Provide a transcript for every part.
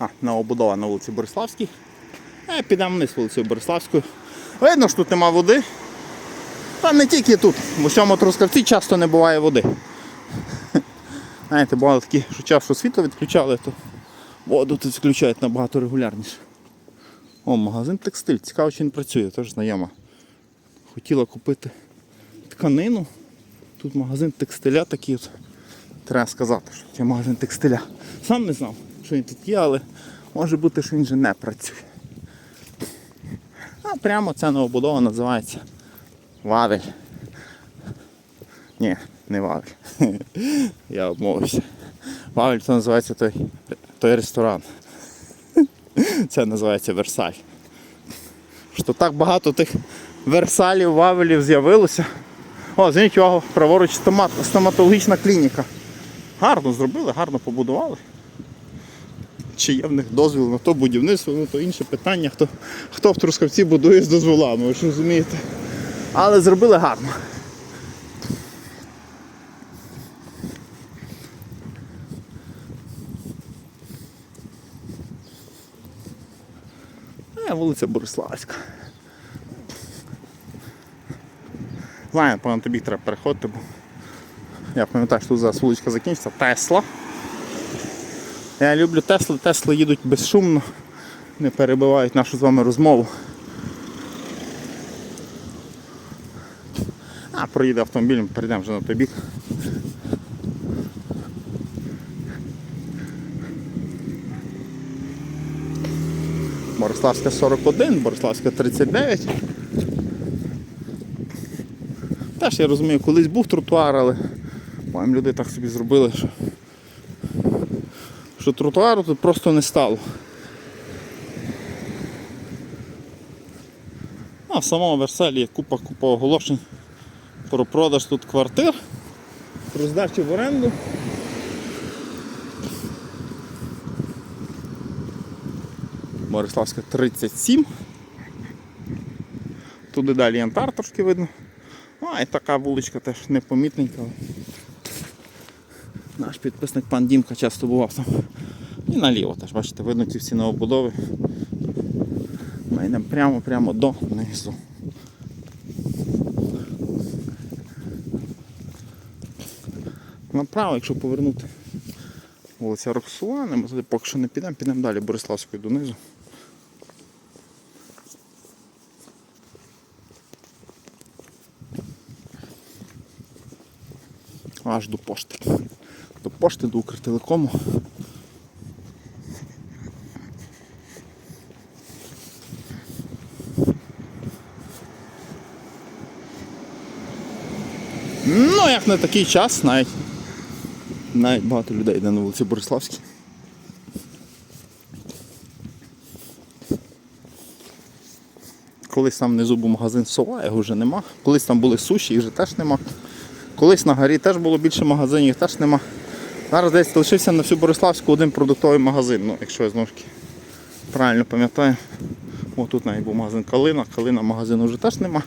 А, новобудова на вулиці Бориславській. Е, підемо вниз вулицею Бориславською. Видно, що тут нема води. Та не тільки тут. В усьому Трускавці часто не буває води. Знаєте, бували такі, що часто світло відключали, то воду тут включають набагато регулярніше. О, магазин текстиль. Цікаво, чи він працює, теж знайома. Хотіла купити тканину. Тут магазин текстиля такий от. Треба сказати, що це магазин текстиля. Сам не знав, що він тут є, але може бути, що він вже не працює. А прямо ця новобудова називається Вавель. Ні, не Вавель. Я обмовився. Вавель це називається той, той ресторан. Це називається Версаль. Що так багато тих Версалів, Вавелів з'явилося. О, зверніть увагу, праворуч стомат, стоматологічна клініка. Гарно зробили, гарно побудували. Чи є в них дозвіл на то будівництво, ну то інше питання, хто, хто в Трускавці будує з дозволами, ви ж розумієте. Але зробили гарно. Е, вулиця Бориславська. Знаю, певно, тобі треба переходити, бо я пам'ятаю, що тут зараз вуличка закінчиться. Тесла. Я люблю Тесли, Тесли їдуть безшумно, не перебивають нашу з вами розмову. А, проїде автомобілем, перейдемо вже на той бік. Бориславська 41, Бориславська 39. Теж я розумію, колись був тротуар, але люди так собі зробили, що, що тротуару тут просто не стало. А в самому Верселі є купа-купа оголошень про продаж тут квартир, про здачу в оренду. Бориславська 37. Туди далі янтар трошки видно. А і така вуличка теж непомітненька. Наш підписник пан Дімка часто бував там. І наліво теж, бачите, видно ці всі новобудови. Ми йдемо прямо-прямо до низу. Направо, якщо повернути вулиця Роксулани, ми поки що не підемо, підемо далі Бориславською донизу. Аж до пошти. До пошти, до Укртелекому. Ну, як на такий час, навіть, навіть багато людей йде на вулиці Бориславській. Колись там внизу був магазин Сова, його вже нема. Колись там були суші, їх вже теж нема. Колись на горі теж було більше магазинів, їх теж нема. Зараз десь лишився на всю Бориславську один продуктовий магазин, ну, якщо я знову правильно пам'ятаю. О, тут навіть був магазин Калина, Калина магазину вже теж нема.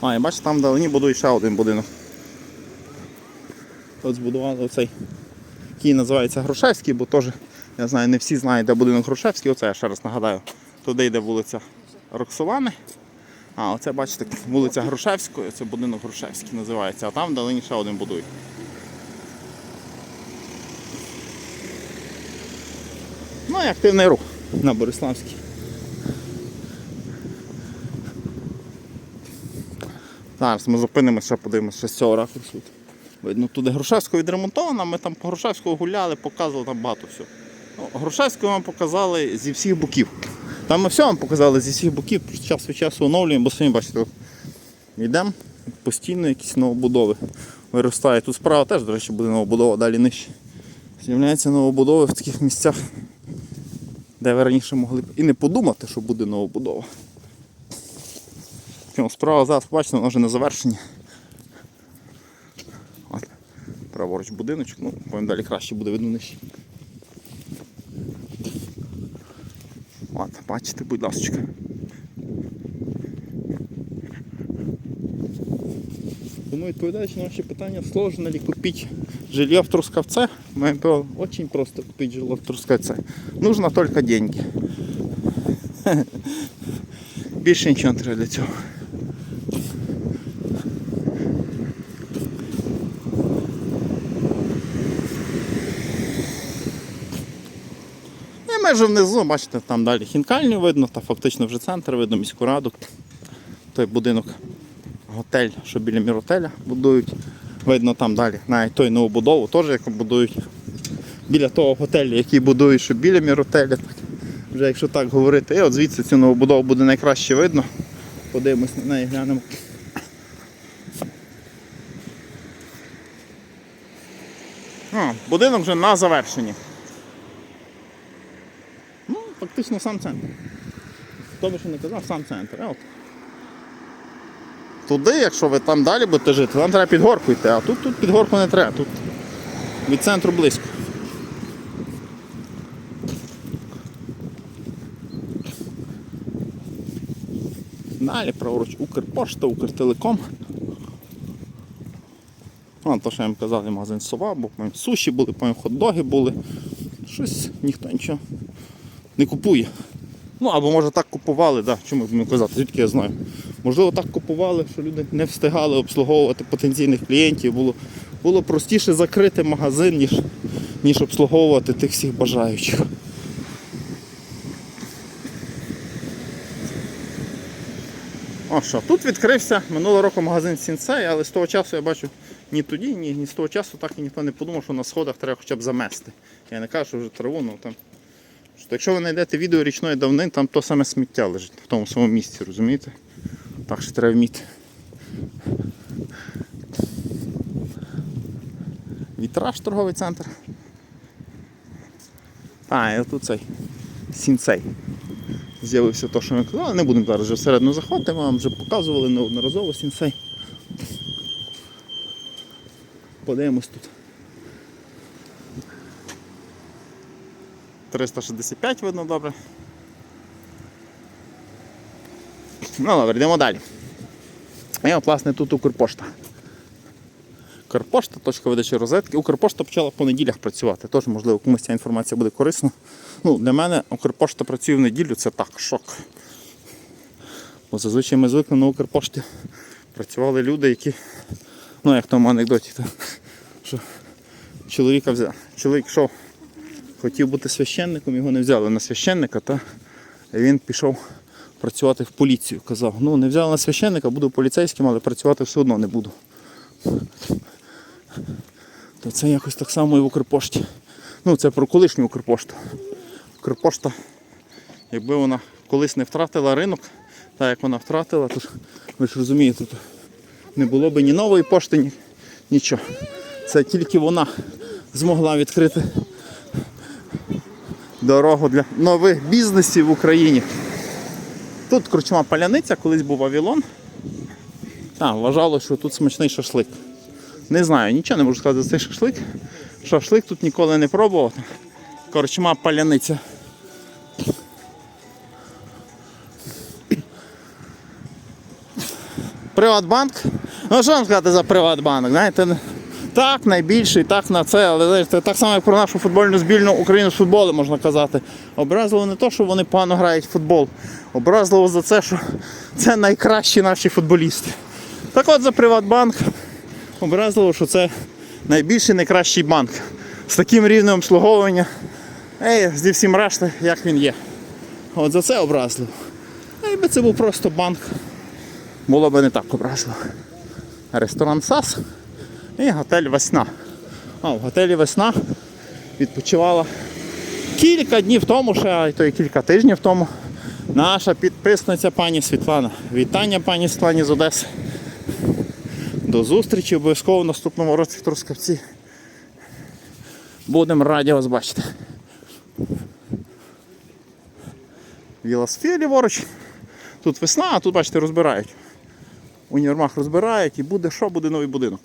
А, і бачите, там вдалині будують ще один будинок. От збудували оцей, який називається Грушевський, бо теж, я знаю, не всі знають, де будинок Грушевський, оце я ще раз нагадаю. Туди йде вулиця Роксолани. А, оце бачите, вулиця Грушевської, це будинок Грушевський називається, а там вдалині ще один будують. Ну і активний рух на Бориславській. Зараз ми зупинимося, подивимося ще з цього ракурсу. Видно, туди Грушевського відремонтовано, ми там по Грушевського гуляли, показували там багато всього. Ну, Грушевського вам показали зі всіх боків. Там ми все вам показали зі всіх боків, просто час від часу оновлюємо, бо самі бачите, йдемо, постійно якісь новобудови виростає. Тут справа теж, до речі, буде новобудова далі нижче. З'являються новобудови в таких місцях, де ви раніше могли б і не подумати, що буде новобудова. Справа зараз, бачите, вона вже на завершенні. Праворуч будиночок, ну, потім далі краще буде видно нижче. От, бачите, будь ласка. Тому відповідаючи на ваші питання, сложно ли купить жилье в Трускавце? Мы говорим, очень просто купить жилье в Трускавце. Нужно только деньги. Більше нічого не треба для цього. Вже внизу, бачите, там далі хінкальню видно, та фактично вже центр видно, міську раду. Той будинок, готель, що біля міротеля будують. Видно там далі, навіть той новобудову теж яку будують. Біля того готелю, який будують, що біля міротеля. Так. Вже якщо так говорити, і от звідси цю новобудову буде найкраще видно. Подивимось на неї, глянемо. А, будинок вже на завершенні. Фактично сам центр. Хто би що не казав, сам центр. Е, От. Туди, якщо ви там далі будете жити, вам треба під горку йти, а тут, тут під горку не треба, тут від центру близько. Далі праворуч Укрпошта, Укртелеком. А, то, що я їм казав, магазин сова, бо суші були, хот-доги були. Щось ніхто нічого не купує. Ну або може так купували, да. чому б не казати, звідки я знаю. Можливо, так купували, що люди не встигали обслуговувати потенційних клієнтів. Було, було простіше закрити магазин, ніж, ніж обслуговувати тих всіх бажаючих. О що, тут відкрився минулого року магазин Сінсей, але з того часу я бачу ні тоді, ні, ні з того часу так і ніхто не подумав, що на сходах треба хоча б замести. Я не кажу, що вже траву, ну там. Що, якщо ви знайдете відео річної давнин, там то саме сміття лежить в тому самому місці, розумієте? Так що треба вміти. Вітраж торговий центр. А, і отут цей сінцей. З'явився те, що ми казали, не будемо зараз вже всередину заходити, ми вам вже показували неодноразово сінсей. Подивимось тут. 365 видно добре. Ну добре, йдемо далі. І от, власне, тут Укрпошта. Укрпошта, точка видачі розетки. Укрпошта почала по неділях працювати. Тож, можливо, комусь ця інформація буде корисна. Ну, Для мене Укрпошта працює в неділю, це так, шок. Бо зазвичай ми звикли на Укрпошті. Працювали люди, які, ну як в тому анекдоті, то, що чоловіка взяв. Чоловік йшов, хотів бути священником, його не взяли на священника, та він пішов працювати в поліцію. Казав, ну не взяли на священника, буду поліцейським, але працювати все одно не буду. То це якось так само і в Укрпошті. Ну, це про колишню Укрпошту. Укрпошта, якби вона колись не втратила ринок, так як вона втратила, то ви ж розумієте, то не було б ні нової пошти, ні, нічого. Це тільки вона змогла відкрити дорогу для нових бізнесів в Україні. Тут корчма паляниця, колись був Вавилон. Так, вважало, що тут смачний шашлик. Не знаю, нічого не можу сказати за цей шашлик. Шашлик тут ніколи не пробував. Корчма паляниця. Приватбанк. Ну що вам сказати за Приватбанк? Знаєте, так, найбільший, так на це, але знаєте, так само, як про нашу футбольну збірну Україну з футболу можна казати. Образливо не то, що вони погано грають в футбол. Образливо за це, що це найкращі наші футболісти. Так от за Приватбанк образливо, що це найбільший найкращий банк з таким рівнем обслуговування. Ей, зі всім решти, як він є. От за це образливо. А якби це був просто банк, було б не так образливо. Ресторан САС і готель Весна. А, в готелі Весна відпочивала кілька днів тому, ще а й й кілька тижнів тому. Наша підписниця пані Світлана. Вітання пані Світлані з Одеси. До зустрічі обов'язково в наступному році в Трускавці. Будемо раді вас бачити. Вілосфія ліворуч. Тут весна, а тут, бачите, розбирають. Універмаг розбирають і буде що, буде новий будинок.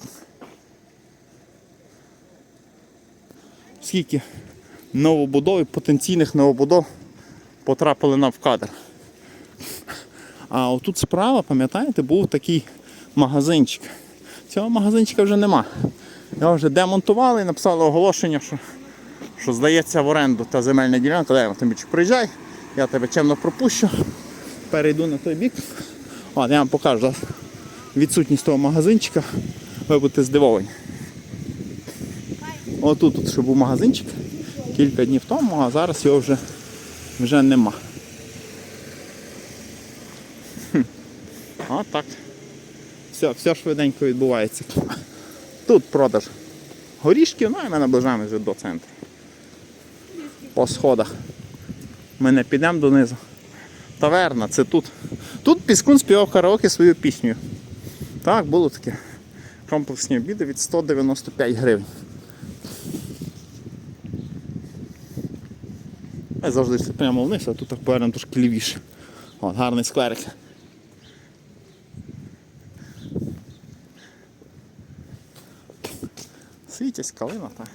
Скільки новобудов і потенційних новобудов потрапили нам в кадр. А отут справа, пам'ятаєте, був такий магазинчик. Цього магазинчика вже нема. Його вже демонтували і написали оголошення, що, що здається в оренду та земельна ділянка. Дай Тимчик, приїжджай, я тебе чемно пропущу. Перейду на той бік. От, я вам покажу відсутність того магазинчика. Ви будете здивовані. Отут тут ще був магазинчик кілька днів тому, а зараз його вже, вже нема. Хм. Так. Все, все швиденько відбувається. Тут продаж горішків, ну і ми наближаємося вже до центру. По сходах. Ми не підемо донизу. Таверна, це тут. Тут Піскун співав караоке свою пісню. Так, було таке. Комплексні обіди від 195 гривень. Ми завжди йшли прямо вниз, а тут так повернемо трошки лівіше. От, гарний скверик. Світязь, калина, так.